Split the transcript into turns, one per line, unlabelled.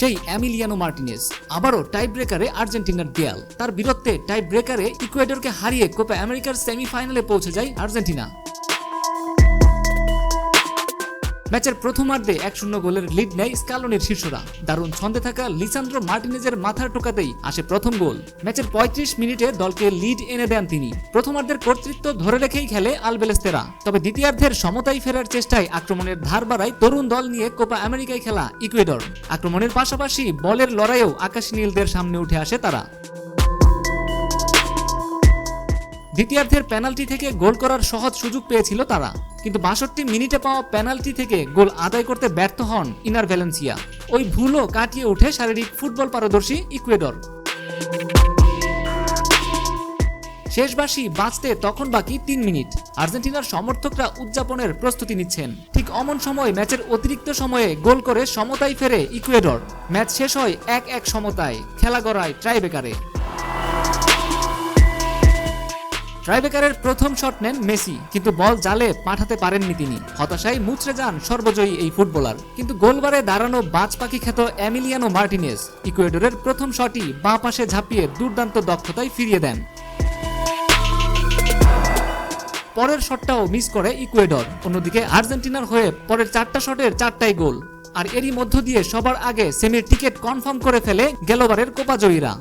সেই Emiliano Martinez আবারও টাই ব্রেকারে আর্জেন্টিনার দেয়াল। তার বীরত্বে টাই ব্রেকারে ইকুয়েডরকে হারিয়ে কোপা আমেরিকার সেমিফাইনালে পৌঁছে যায় আর্জেন্টিনা। ম্যাচের প্রথমার্ধে এক শূন্য গোলের লিড নেয় স্কালনের শীর্ষরা। দারুণ ছন্দে থাকা লিসান্দ্রো মার্টিনেজের মাথার টোকাতেই আসে প্রথম গোল। ম্যাচের পঁয়ত্রিশ মিনিটে দলকে লিড এনে দেন তিনি। প্রথমার্ধের কর্তৃত্ব ধরে রেখেই খেলে আলবেলেস্তেরা। তবে দ্বিতীয়ার্ধের সমতায় ফেরার চেষ্টায় আক্রমণের ধার বাড়ায় তরুণ দল নিয়ে কোপা আমেরিকায় খেলা ইকুয়েডর। আক্রমণের পাশাপাশি বলের লড়াইয়েও আকাশী নীলদের সামনে উঠে আসে তারা। দ্বিতীয়ার্ধের পেনাল্টি থেকে গোল করার সহজ সুযোগ পেয়েছিল তারা। কিন্তু বাষট্টি মিনিটে পাওয়া পেনাল্টি থেকে গোল আদায় করতে ব্যর্থ হন ইনার ভ্যালেন্সিয়া। ওই ভুলও কাটিয়ে ওঠে শারীরিক ফুটবল পারদর্শী ইকুয়েডর। শেষ বাসি বাঁচতে তখন বাকি তিন মিনিট। আর্জেন্টিনার সমর্থকরা উদযাপনের প্রস্তুতি নিচ্ছেন। ঠিক অমন সময় ম্যাচের অতিরিক্ত সময়ে গোল করে সমতায় ফেরে ইকুয়েডর। ম্যাচ শেষ হয় এক এক সমতায়। খেলা গড়ায় ট্রাইবেকারে ট্রাইবেকারের প্রথম শট নেন মেসি, কিন্তু বল জালে পাঠাতে পারেননি তিনি। হতাশায় মুচড়ে যান সর্বজয়ী এই ফুটবলার। কিন্তু গোলবারে দাঁড়ানো বাজ পাখি খ্যাত অ্যামিলিয়ানো মার্টিনেজ ইকুয়েডরের প্রথম শটই বাঁ পাশে ঝাঁপিয়ে দুর্দান্ত দক্ষতায় ফিরিয়ে দেন। পরের শটটাও মিস করে ইকুয়েডর। অন্যদিকে আর্জেন্টিনার হয়ে পরের চারটা শটের চারটাই গোল। আর এরই মধ্য দিয়ে সবার আগে সেমির টিকিট কনফার্ম করে ফেলে গেলবারের কোপা জয়ীরা।